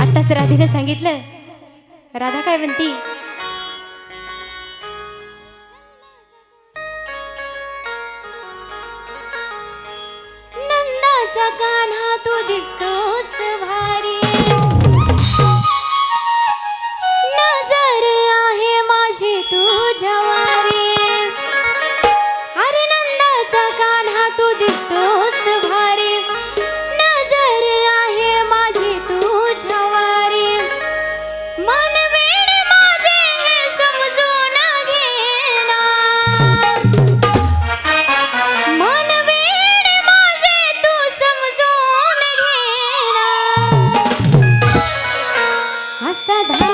आत्ताच राधेनं सांगितलं. राधा काय म्हणती? नंदाचा कान्हा तू दिसतोस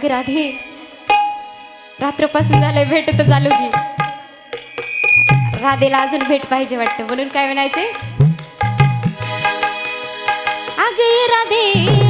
अगे राधे. रात्रपासून झालंय भेटत चालू की. राधेला अजून भेट पाहिजे वाटतं म्हणून काय म्हणायचे अगे राधे.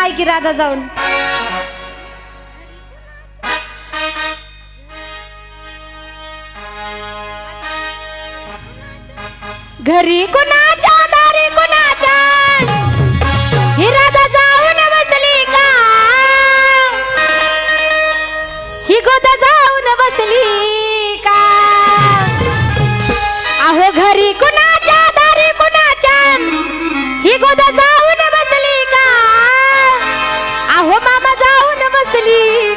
आहे की राधा जाऊन. घरी कुणाच्या दारी कुणाच्या? ही राधा जाऊन बसली का? ही गोदा जाऊन बसली का? अहो घरी कुणाच्या दारी कुणाच्या? ही गोदा জি